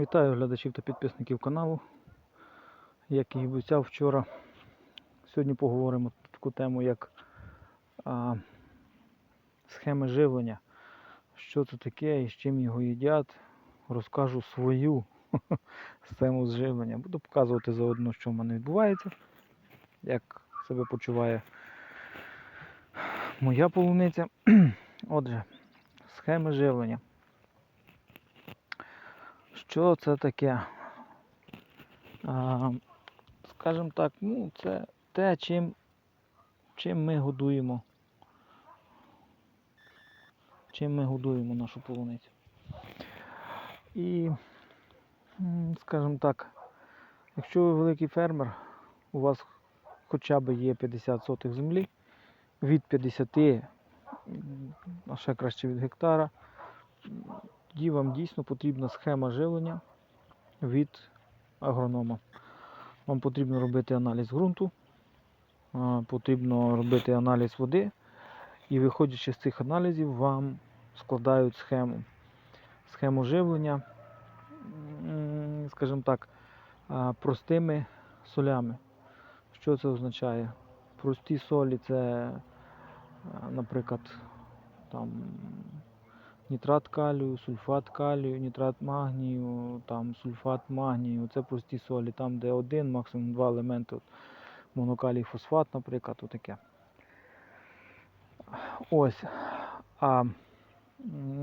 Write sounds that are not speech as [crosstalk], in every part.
Вітаю глядачів та підписників каналу. Як і обіцяв вчора, сьогодні поговоримо на таку тему, як а, схеми живлення. Що це таке і з чим його їдять. Розкажу свою [laughs] схему живлення. Буду показувати заодно, що в мене відбувається, як себе почуває моя полуниця. [clears throat] Отже, схеми живлення. Що це таке? А, скажімо так, ну, це те, чим, чим ми годуємо. Чим ми годуємо нашу полуницю. І, скажімо так, якщо ви великий фермер, у вас хоча б є 50 сотих землі, від 50, а ще краще від гектара, тоді вам дійсно потрібна схема живлення від агронома. Вам потрібно робити аналіз ґрунту, потрібно робити аналіз води, і виходячи з цих аналізів, вам складають схему. Схему живлення, скажімо так, простими солями. Що це означає? Прості солі це, наприклад, там нітрат калію, сульфат калію, нітрат магнію, там сульфат магнію. Це прості солі, там де один, максимум два елементи. От монокалій фосфат, наприклад, отаке. Ось. А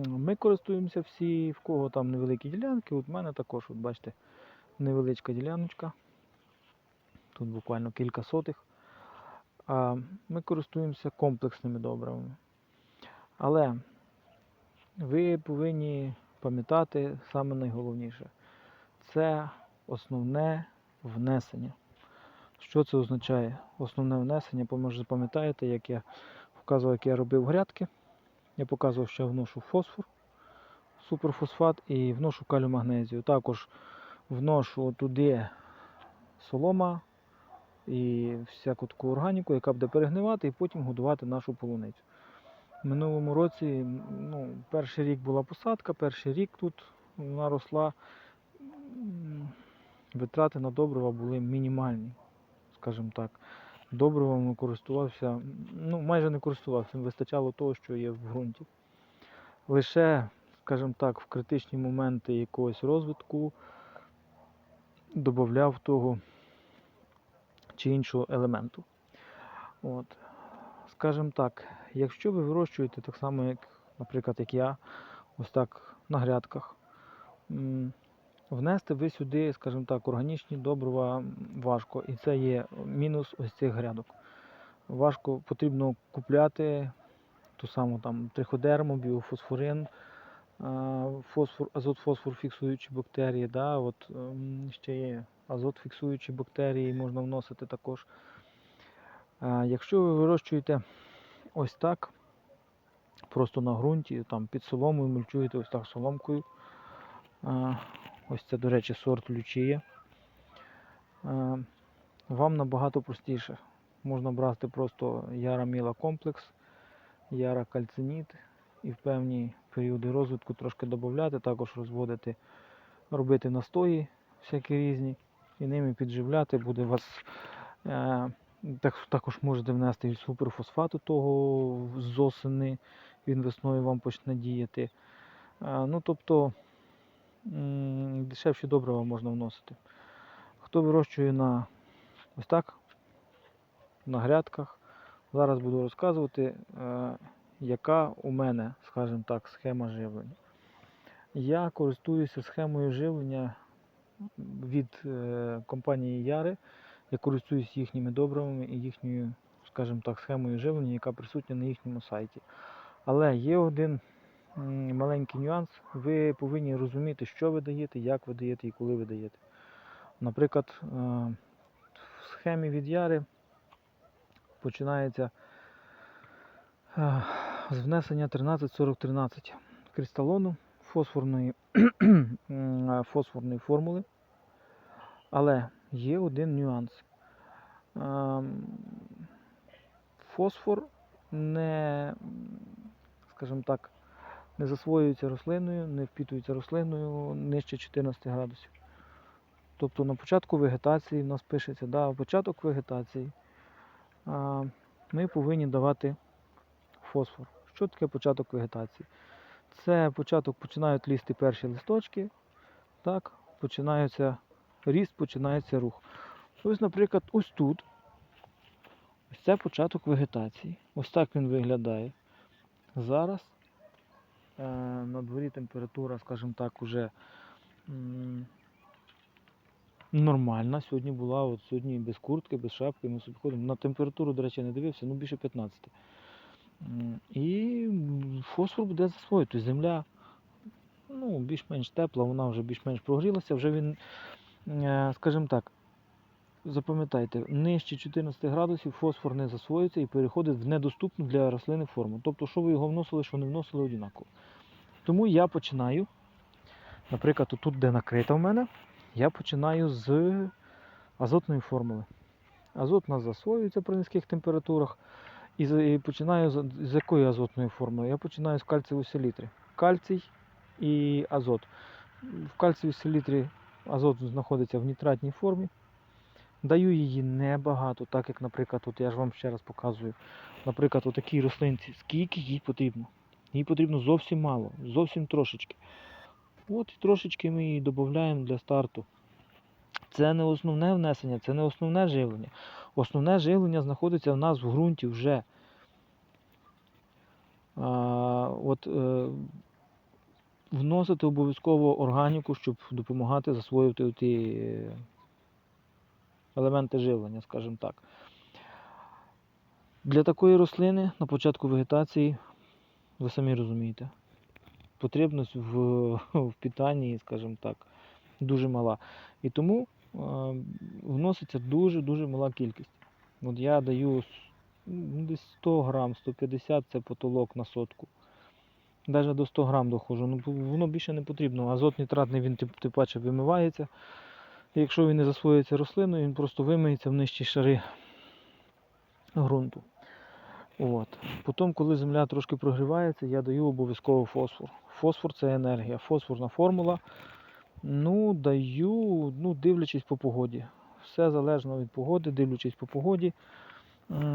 ми користуємося всі, в кого там невеликі ділянки. От в мене також, от бачите, невеличка діляночка. Тут буквально кілька сотих. Ми користуємося комплексними добривами. Але ви повинні пам'ятати саме найголовніше. Це основне внесення. Що це означає? Основне внесення, може запам'ятаєте, як я показував, як я робив грядки. Я показував, що я вношу фосфор, суперфосфат і вношу калію магнезію. Також вношу туди солома і всяку таку органіку, яка буде перегнивати і потім годувати нашу полуницю. Минулому році, ну, перший рік була посадка, перший рік тут вона росла. Витрати на добрива були мінімальні, скажімо так. Добривами користувався, ну майже не користувався, вистачало того, що є в ґрунті. Лише, скажімо так, в критичні моменти якогось розвитку додавав того чи іншого елементу. От. Скажімо так, якщо ви вирощуєте так само, як, наприклад, як я, ось так на грядках, внести ви сюди, скажімо так, органічні добрива важко. І це є мінус ось цих грядок. Важко потрібно купляти ту саму там триходерму, біофосфорин, фосфор, азот, фосфор фіксуючі бактерії. Да, от, ще є азот фіксуючі бактерії, можна вносити також. А, Якщо ви вирощуєте ось так, просто на ґрунті, там під соломою мульчуєте ось так соломкою. Ось це, до речі, сорт лючія. Вам набагато простіше. Можна брати просто яра міла комплекс, яра кальциніт і в певні періоди розвитку трошки додати, також розводити, робити настої всякі різні і ними підживляти. Буде вас е, також можете внести і суперфосфату того з осени, він весною вам почне діяти. А, ну, тобто дешевші добрива можна вносити. Хто вирощує на ось так, на грядках, зараз буду розказувати, е, яка у мене, скажімо так, схема живлення. Я користуюся схемою живлення від е, компанії Яри. Я користуюсь їхніми добривами і їхньою, скажімо так, схемою живлення, яка присутня на їхньому сайті. Але є один маленький нюанс. Ви повинні розуміти, що ви даєте, як ви даєте і коли ви даєте. Наприклад, е, в схемі від Яри починається е, з внесення 134013 кристалону фосфорної, [clears throat] фосфорної формули. Але є один нюанс. Ем, Фосфор не, скажімо так, не засвоюється рослиною, не впітується рослиною нижче 14 градусів. Тобто на початку вегетації в нас пишеться, да, початок вегетації. Ми повинні давати фосфор. Що таке початок вегетації? Це початок починають лізти перші листочки, так, починається ріст, починається рух. Ось, наприклад, ось тут. Ось це початок вегетації. Ось так він виглядає. Зараз е, на дворі температура, скажімо так, уже нормальна. Сьогодні була, от сьогодні без куртки, без шапки ми собі ходимо. На температуру, до речі, не дивився, ну більше 15. І фосфор буде засвоїти. Земля ну, більш-менш тепла, вона вже більш-менш прогрілася, вже він, скажімо так, запам'ятайте, нижче 14 градусів фосфор не засвоюється і переходить в недоступну для рослини форму. Тобто, що ви його вносили, що не вносили однаково. Тому я починаю, наприклад, тут, де накрита в мене, я починаю з азотної формули. Азот у нас засвоюється при низьких температурах. І, починаю з якої азотної формули? Я починаю з кальцієвої селітри. Кальцій і азот. В кальцієвій селітрі азот знаходиться в нітратній формі. Даю її небагато, так як, наприклад, от я ж вам ще раз показую. Наприклад, у такій рослинці, скільки їй потрібно. Їй потрібно зовсім мало, зовсім трошечки. От і трошечки ми її додаємо для старту. Це не основне внесення, це не основне живлення. Основне живлення знаходиться в нас в ґрунті вже. А, от, е, вносити обов'язково органіку, щоб допомагати засвоювати ті е, елементи живлення, скажімо так. Для такої рослини на початку вегетації, ви самі розумієте, потребність в, [laughs] в питанні, скажімо так, дуже мала. І тому е, вноситься дуже-дуже мала кількість. От я даю ну, десь 100 грам, 150 це потолок на сотку. Навіть до 100 грам доходжу. Ну, воно більше не потрібно. Азот нітратний він тим, тим паче вимивається. Якщо він не засвоюється рослиною, він просто вимиється в нижчі шари ґрунту. От. Потім, коли земля трошки прогрівається, я даю обов'язково фосфор. Фосфор це енергія. Фосфорна формула. Ну, даю, ну, дивлячись по погоді. Все залежно від погоди, дивлячись по погоді.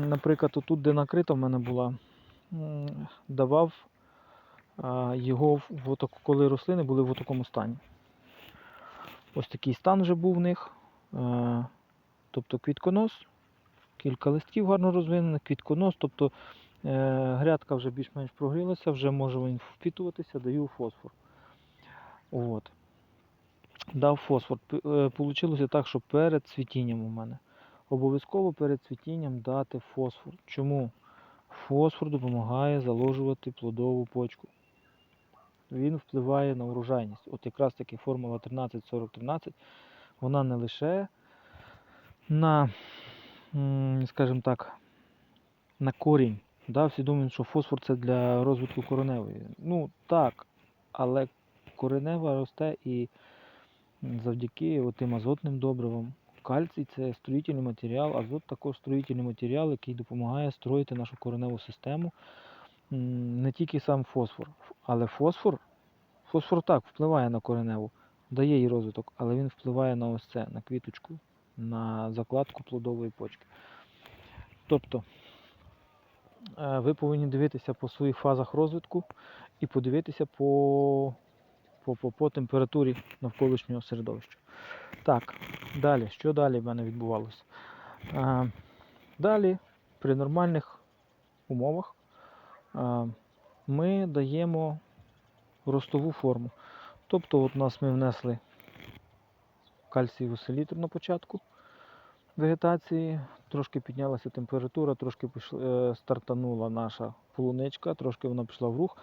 Наприклад, отут, де накрита в мене була, давав його, коли рослини були в такому стані. Ось такий стан вже був в них. Е, Тобто квітконос, кілька листків гарно розвинених, квітконос, тобто е, грядка вже більш-менш прогрілася, вже може він впітуватися, даю фосфор. От. Дав фосфор. Е, Получилося так, що перед цвітінням у мене. Обов'язково перед цвітінням дати фосфор. Чому? Фосфор допомагає заложувати плодову почку. Він впливає на урожайність. От якраз таки формула 13-40-13, вона не лише на, скажімо так, на корінь. Да, всі думають, що фосфор це для розвитку кореневої. Ну так, але коренева росте і завдяки тим азотним добривам. Кальцій це строїтельний матеріал, азот також строїтельний матеріал, який допомагає строїти нашу кореневу систему. Не тільки сам фосфор, але фосфор, фосфор так впливає на кореневу, дає їй розвиток, але він впливає на ось це, на квіточку, на закладку плодової почки. Тобто е, ви повинні дивитися по своїх фазах розвитку і подивитися по, по, по, по температурі навколишнього середовища. Так, далі, що далі в мене відбувалося? Е, Далі, при нормальних умовах, ми даємо ростову форму. Тобто, от у нас ми внесли кальцієву селітру на початку вегетації, трошки піднялася температура, трошки е, стартанула наша полуничка, трошки вона пішла в рух.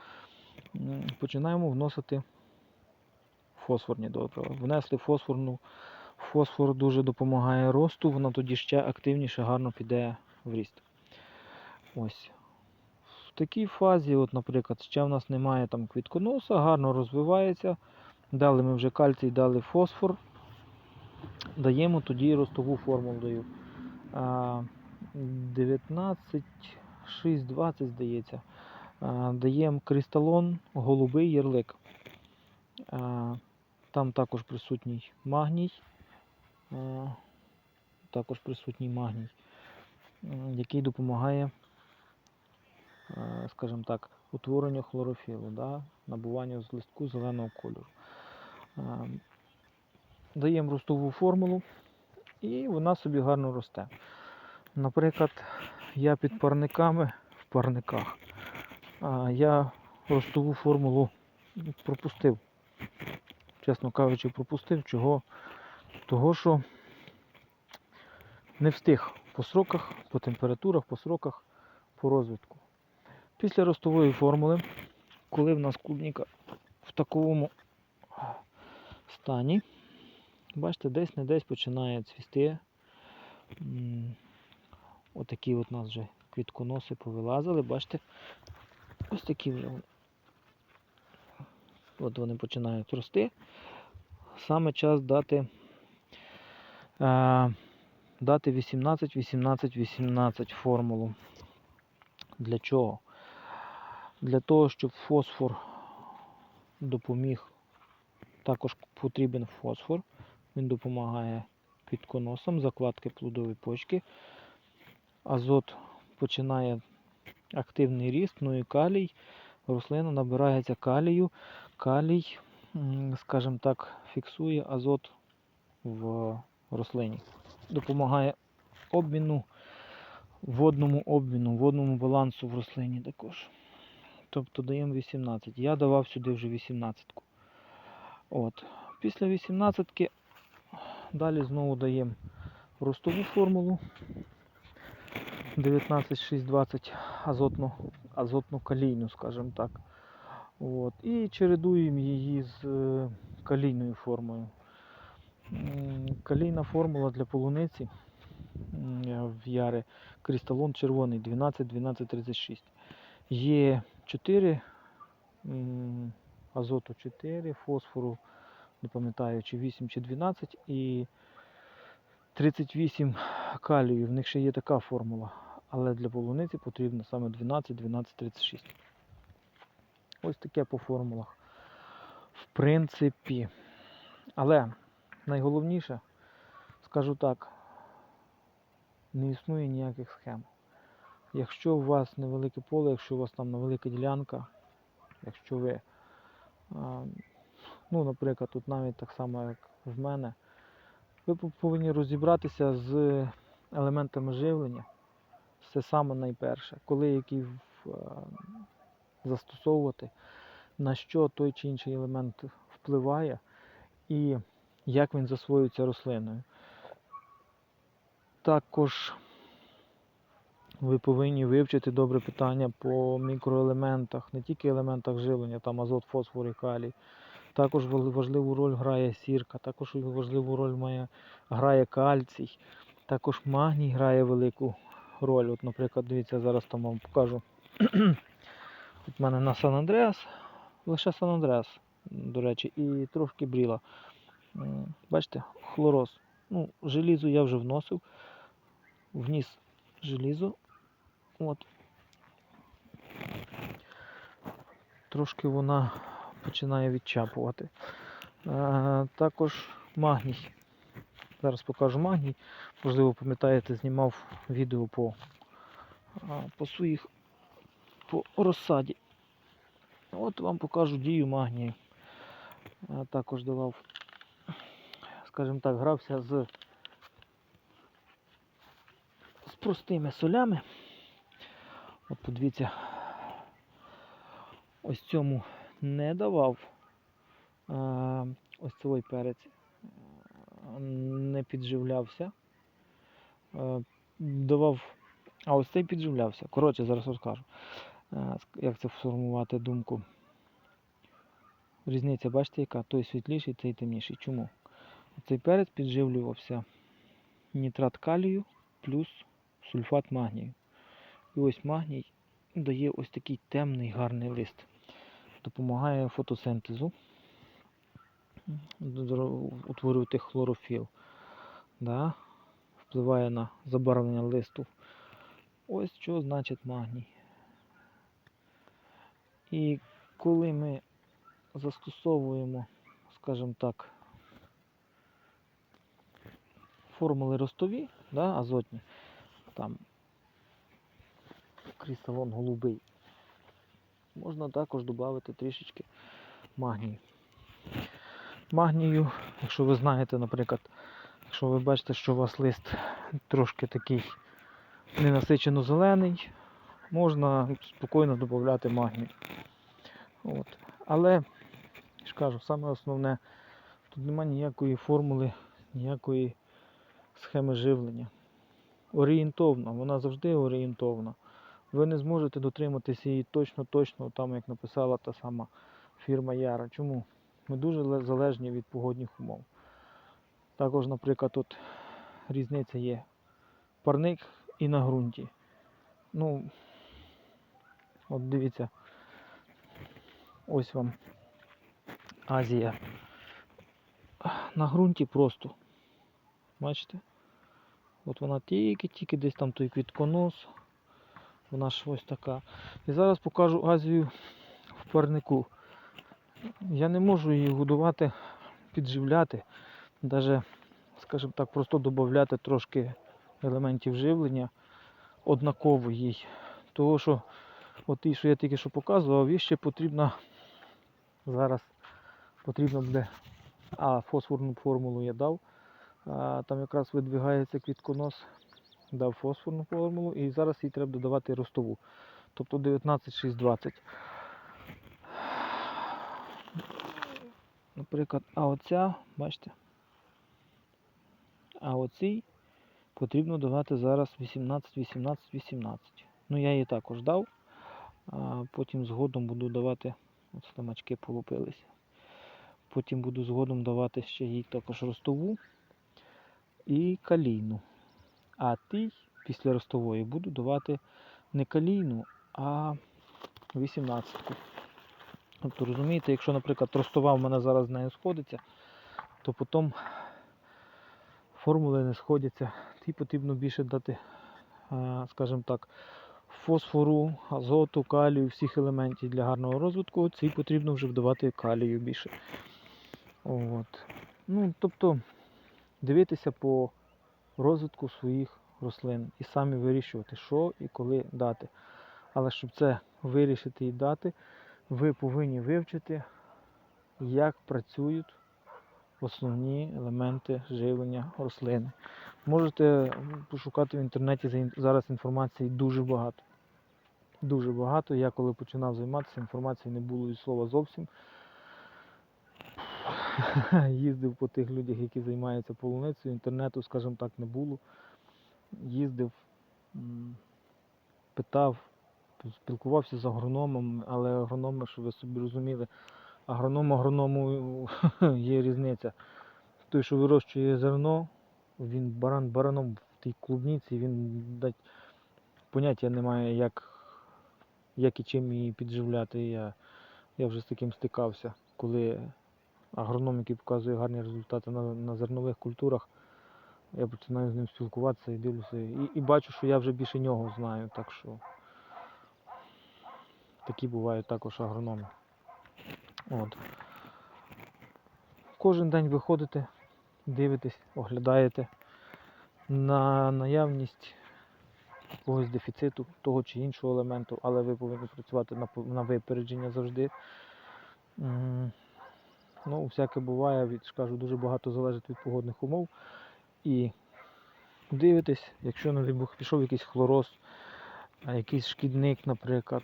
Починаємо вносити фосфорні добрива. Внесли фосфорну. Фосфор дуже допомагає росту, вона тоді ще активніше, гарно піде в ріст. Ось. Такій фазі, от, наприклад, ще в нас немає там квітконоса, гарно розвивається. Дали ми вже кальцій, дали фосфор. Даємо тоді ростову формулу даю. А, 19, 6, 20, здається. Даємо кристалон, голубий ярлик. Там також присутній магній. Також присутній магній, який допомагає, скажімо так, утворенню хлорофілу, да, набуванню з листку зеленого кольору. Даємо ростову формулу і вона собі гарно росте. Наприклад, я під парниками в парниках. Я ростову формулу пропустив. Чесно кажучи, пропустив. Чого? Того, що не встиг по сроках, по температурах, по сроках, по розвитку. Після ростової формули, коли в нас клубніка в такому стані, бачите, десь не десь починає цвісти. Отакі от нас вже квітконоси повилазили, бачите, ось такі вже. вони. От вони починають рости. Саме час дати, е, дати 18, 18, 18 формулу. Для чого? Для того, щоб фосфор допоміг, також потрібен фосфор. Він допомагає квітконосам, закладки плодової почки. Азот починає активний ріст, ну і калій. Рослина набирається калію. Калій, скажімо так, фіксує азот в рослині. Допомагає обміну, водному обміну, водному балансу в рослині також. Тобто даємо 18. Я давав сюди вже 18. От. Після 18 далі знову даємо ростову формулу 19620 азотну, азотну калійну, скажімо так. От. І чередуємо її з е, калійною формою. Калійна формула для полуниці в яри кристалон червоний 12-1236. Є 4 азоту 4, фосфору, не пам'ятаю, чи 8 чи 12 і 38 калію. В них ще є така формула. Але для полуниці потрібно саме 12, 12, 36. Ось таке по формулах. В принципі. Але найголовніше, скажу так, не існує ніяких схем. Якщо у вас невелике поле, якщо у вас там невелика ділянка, якщо ви, ну, наприклад, тут навіть так само, як в мене, ви повинні розібратися з елементами живлення. Це саме найперше. Коли е, застосовувати, на що той чи інший елемент впливає і як він засвоюється рослиною. Також ви повинні вивчити добре питання по мікроелементах, не тільки елементах живлення, там азот, фосфор і калій. Також важливу роль грає сірка, також важливу роль має, грає кальцій, також магній грає велику роль. От, наприклад, дивіться, зараз там вам покажу. [clears throat] В мене на Сан Андреас, лише Сан Андреас, до речі, і трошки бріла. Бачите, хлороз. Ну, желізо я вже вносив. Вніс желізо. От. Трошки вона починає відчапувати. Е, також магній. Зараз покажу магній. Можливо, пам'ятаєте, знімав відео по, по своїх по розсаді. От вам покажу дію магнію. А, також давав, скажімо так, грався з, з простими солями. От подивіться, ось цьому не давав а, ось цей перець, не підживлявся. Е, Давав, а ось цей підживлявся. Коротше, зараз розкажу, е, як це сформувати думку. Різниця, бачите, яка? Той світліший, цей темніший. Чому? Цей перець підживлювався нітрат калію плюс сульфат магнію. І ось магній дає ось такий темний гарний лист. Допомагає фотосинтезу, утворювати хлорофіл. Да? Впливає на забарвлення листу. Ось що значить магній. І коли ми застосовуємо, скажімо так, формули ростові, да, азотні, там крісталон голубий, можна також додати трішечки магнію. Магнію, якщо ви знаєте, наприклад, якщо ви бачите, що у вас лист трошки такий ненасичено зелений, можна спокійно додати магній. От. Але, я ж кажу, саме основне, тут немає ніякої формули, ніякої схеми живлення. Орієнтовна, вона завжди орієнтовна. Ви не зможете дотриматися її точно-точно, там як написала та сама фірма Яра. Чому? Ми дуже залежні від погодних умов. Також, наприклад, тут різниця є парник і на ґрунті. Ну, от дивіться, ось вам Азія. На ґрунті просто. Бачите? От вона тільки-тільки десь там той квітконос. Вона ж ось така. І зараз покажу Азію в парнику. Я не можу її годувати, підживляти, навіть, скажімо так, просто додати трошки елементів живлення однаково їй. Того, що от ті, що я тільки що показував, їй ще потрібно зараз потрібно буде, а фосфорну формулу я дав. Там якраз видвигається квітконос, дав фосфорну формулу і зараз їй треба додавати ростову. Тобто 19,620. Наприклад, а оця, бачите? А оцій потрібно давати зараз 18, 18, 18. Ну я її також дав, а потім згодом буду давати, от слимачки полупилися. Потім буду згодом давати ще їй також ростову і калійну. А тій після ростової буду давати не калійну, а 18-ку. Тобто, розумієте, якщо, наприклад, ростова в мене зараз з нею сходиться, то потім формули не сходяться. Ті потрібно більше дати, е, скажімо так, фосфору, азоту, калію, всіх елементів для гарного розвитку. Цій потрібно вже вдавати калію більше. От. Ну, тобто, дивитися по розвитку своїх рослин і самі вирішувати, що і коли дати. Але щоб це вирішити і дати, ви повинні вивчити, як працюють основні елементи живлення рослини. Можете пошукати в інтернеті зараз інформації дуже багато. Дуже багато. Я коли починав займатися, інформації не було від слова зовсім. [laughs] Їздив по тих людях, які займаються полуницею, інтернету, скажімо так, не було. Їздив, питав, спілкувався з агрономом, але агрономи, щоб ви собі розуміли, агроном агроному [laughs] є різниця. Той, що вирощує зерно, він баран бараном в тій клубніці, він дать поняття не має, як, як і чим її підживляти. Я, я вже з таким стикався, коли агроном, який показує гарні результати на, на зернових культурах, я починаю з ним спілкуватися і дивлюся. І, і бачу, що я вже більше нього знаю, так що такі бувають також агрономи. От. Кожен день виходите, дивитесь, оглядаєте на наявність якогось дефіциту того чи іншого елементу, але ви повинні працювати на, на випередження завжди. Ну, всяке буває, від, кажу, дуже багато залежить від погодних умов. І дивитесь, якщо, дай Бог, пішов якийсь хлороз, якийсь шкідник, наприклад,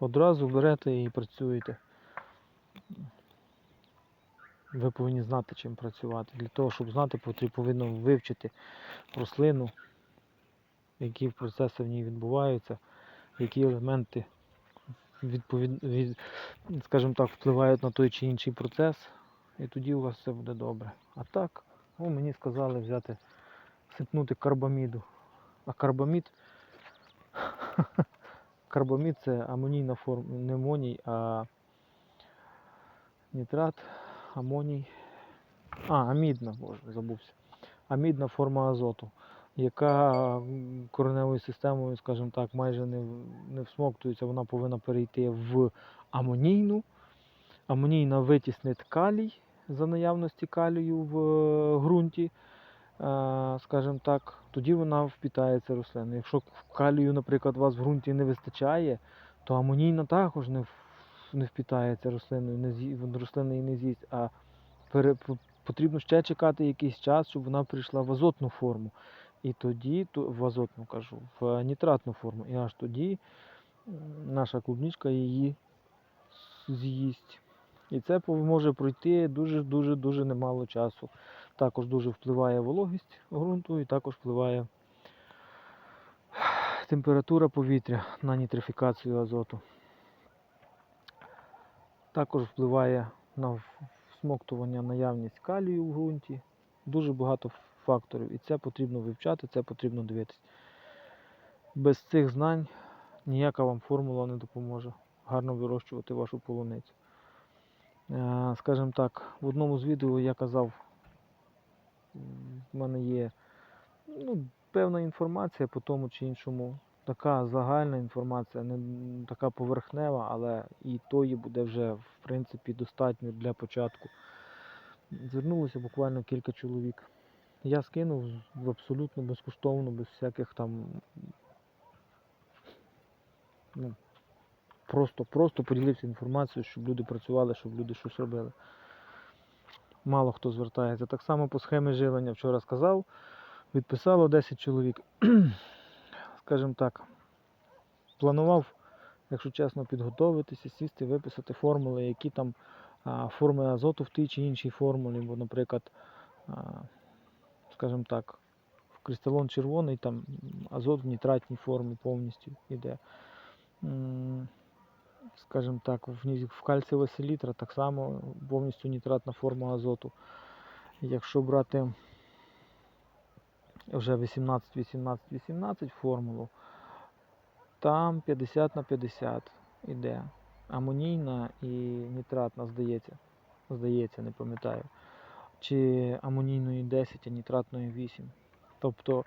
одразу берете і працюєте. Ви повинні знати, чим працювати. Для того, щоб знати, потрібно вивчити рослину, які процеси в ній відбуваються, які елементи відповід... від... скажімо так, впливають на той чи інший процес, і тоді у вас все буде добре. А так, ну, мені сказали взяти, сипнути карбаміду. А карбамід, [laughs] карбамід це амонійна форма, не амоній, а нітрат, амоній. А, амідна, боже, забувся. Амідна форма азоту, яка кореневою системою, скажімо так, майже не, не всмоктується, вона повинна перейти в амонійну. Амонійна витіснить калій за наявності калію в е, ґрунті, е, скажімо так, тоді вона впітається рослину. Якщо калію, наприклад, у вас в ґрунті не вистачає, то амонійна також не, не впітається рослиною, не рослина її не з'їсть, а потрібно ще чекати якийсь час, щоб вона прийшла в азотну форму. І тоді, в азотну кажу, в нітратну форму. І аж тоді наша клубничка її з'їсть. І це може пройти дуже-дуже дуже немало часу. Також дуже впливає вологість ґрунту і також впливає температура повітря на нітрифікацію азоту. Також впливає на всмоктування наявність калію в ґрунті. Дуже багато факторів. І це потрібно вивчати, це потрібно дивитись. Без цих знань ніяка вам формула не допоможе гарно вирощувати вашу полуницю. Е, Скажімо так, в одному з відео я казав, в мене є ну, певна інформація по тому чи іншому. Така загальна інформація, не така поверхнева, але і тої буде вже в принципі достатньо для початку. Звернулося буквально кілька чоловік. Я скинув абсолютно безкоштовно, без всяких там. Ну, просто, просто поділився інформацією, щоб люди працювали, щоб люди щось робили. Мало хто звертається. Так само по схемі живлення вчора сказав, відписало 10 чоловік. [clears throat] Скажімо так, планував, якщо чесно, підготовитися, сісти, виписати формули, які там форми азоту в тій чи іншій формулі, бо, наприклад, скажімо так, в кристалон червоний, там азот в нітратній формі повністю йде. Скажімо так, в, кальцієва селітра так само повністю нітратна форма азоту. Якщо брати вже 18, 18, 18 формулу, там 50 на 50 іде. Амонійна і нітратна, здається. Здається, не пам'ятаю. Чи амонійної 10, а нітратної 8. Тобто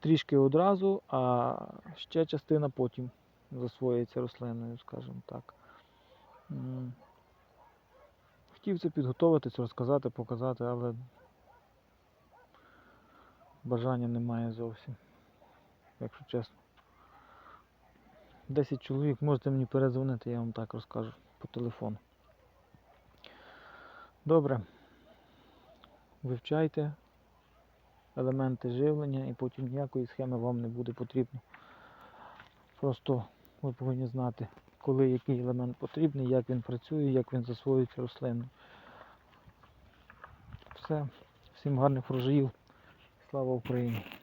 трішки одразу, а ще частина потім засвоюється рослиною, скажімо так. Хотів це підготуватись, розказати, показати, але бажання немає зовсім, якщо чесно. 10 чоловік, можете мені перезвонити, я вам так розкажу по телефону. Добре. Вивчайте елементи живлення і потім ніякої схеми вам не буде потрібно. Просто ви повинні знати, коли який елемент потрібний, як він працює, як він засвоюється рослиною. Все. Всім гарних врожаїв. Слава Україні!